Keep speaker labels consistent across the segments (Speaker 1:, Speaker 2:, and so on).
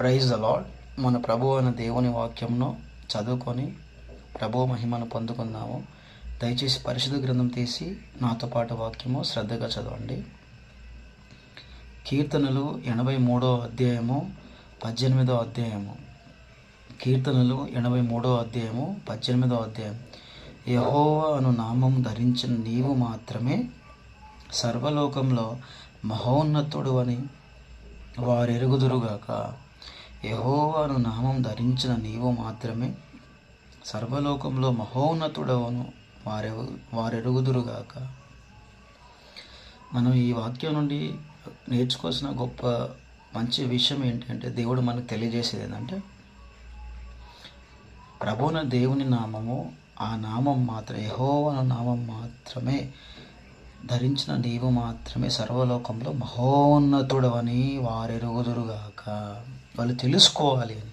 Speaker 1: Praise అలాడ్ మన ప్రభు అయిన దేవుని వాక్యంను చదువుకొని ప్రభు మహిమను పొందుకున్నాము. దయచేసి పరిశుద్ధ గ్రంథం తీసి నాతో పాటు వాక్యము శ్రద్ధగా చదవండి. కీర్తనలు ఎనభై మూడో అధ్యాయము పద్దెనిమిదో అధ్యాయము. కీర్తనలు ఎనభై మూడో అధ్యాయము పద్దెనిమిదో అధ్యాయం. యహోవా అను నామం ధరించిన నీవు మాత్రమే సర్వలోకంలో మహోన్నతుడు అని వారెరుగుదురుగాక. యహోవాను నామం ధరించిన నీవు మాత్రమే సర్వలోకంలో మహోన్నతుడవను వారె వారెరుగుదురుగాక. మనం ఈ వాక్యం నుండి నేర్చుకోవాల్సిన గొప్ప మంచి విషయం ఏంటంటే దేవుడు మనకు తెలియజేసేది ఏంటంటే ప్రభున దేవుని నామము ఆ నామం మాత్రం యహోవన నామం మాత్రమే ధరించిన నీవు మాత్రమే సర్వలోకంలో మహోన్నతుడవని వారెరుగుదురుగాక. వాళ్ళు తెలుసుకోవాలి అని.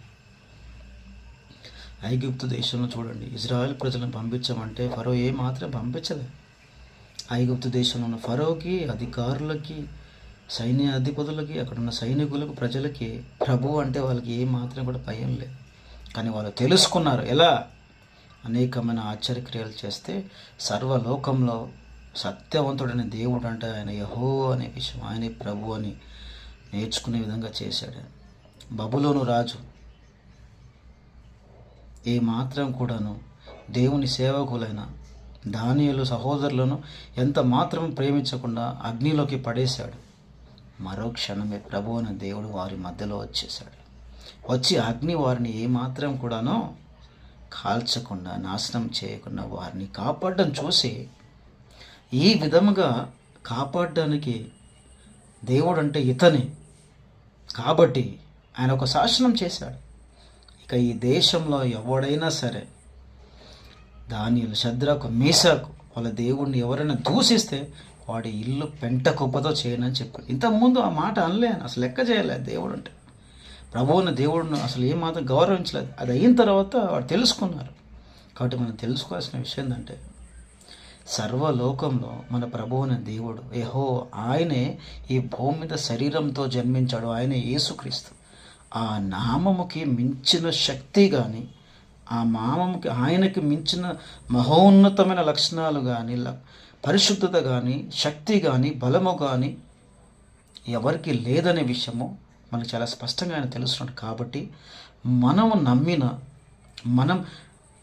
Speaker 1: ఐగుప్తు దేశంలో చూడండి ఇజ్రాయెల్ ప్రజలను పంపించమంటే ఫరో ఏ మాత్రం పంపించలే. ఐగుప్తు దేశంలో ఉన్న ఫరోకి అధికారులకి సైన్య అధిపతులకి అక్కడ ఉన్న సైనికులకు ప్రజలకి ప్రభు అంటే వాళ్ళకి ఏ మాత్రం కూడా భయం లేదు. కానీ వాళ్ళు తెలుసుకున్నారు. ఎలా? అనేకమైన ఆశ్చర్యక్రియలు చేస్తే సర్వలోకంలో సత్యవంతుడైన దేవుడు అంటే ఆయన యహో అనే విషయం ఆయనే ప్రభు అని నేర్చుకునే విధంగా చేశాడు. బబులోను రాజు ఏ మాత్రం కూడాను దేవుని సేవకులైన దానియులు సహోదరులను ఎంత మాత్రం ప్రేమించకుండా అగ్నిలోకి పడేశాడు. మరో క్షణమే ప్రభు అనే దేవుడు వారి మధ్యలో వచ్చేశాడు. వచ్చి అగ్ని వారిని ఏ మాత్రం కాల్చకుండా నాశనం చేయకుండా వారిని కాపాడడం చూసి ఈ విధముగా కాపాడడానికి దేవుడు అంటే ఇతని. కాబట్టి ఆయన ఒక శాసనం చేశాడు. ఇక ఈ దేశంలో ఎవడైనా సరే దాని శద్రకు మీసాకు వాళ్ళ దేవుడిని ఎవరైనా దూషిస్తే వాడి ఇల్లు పెంట కుప్పతో చేయనని చెప్పాడు. ఇంతకుముందు ఆ మాట అనలే అసలు లెక్క చేయలేదు దేవుడు అంటే ప్రభువుని దేవుడిని అసలు ఏమాత్రం గౌరవించలేదు. అది అయిన తర్వాత వాడు తెలుసుకున్నారు. కాబట్టి మనం తెలుసుకోవాల్సిన విషయం ఏంటంటే సర్వలోకంలో మన ప్రభువున దేవుడు ఏహో ఆయనే ఈ భూమి మీద శరీరంతో జన్మించాడు. ఆయన యేసుక్రీస్తు. ఆ నామముకి మించిన శక్తి కానీ ఆ మామముకి ఆయనకి మించిన మహోన్నతమైన లక్షణాలు కానీ పరిశుద్ధత కానీ శక్తి కానీ బలము కానీ ఎవరికి లేదనే విషయము మనకు చాలా స్పష్టంగా ఆయన తెలుస్తున్నాడు. కాబట్టి మనము నమ్మిన మనం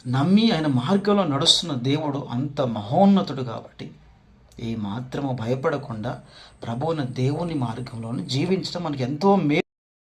Speaker 1: నమ్మి ఆయన మార్గంలో నడుస్తున్న దేవుడు అంత మహోన్నతుడు కాబట్టి ఏ మాత్రము భయపడకుండా ప్రభువున దేవుని మార్గంలోనే జీవించడం మనకి ఎంతో మే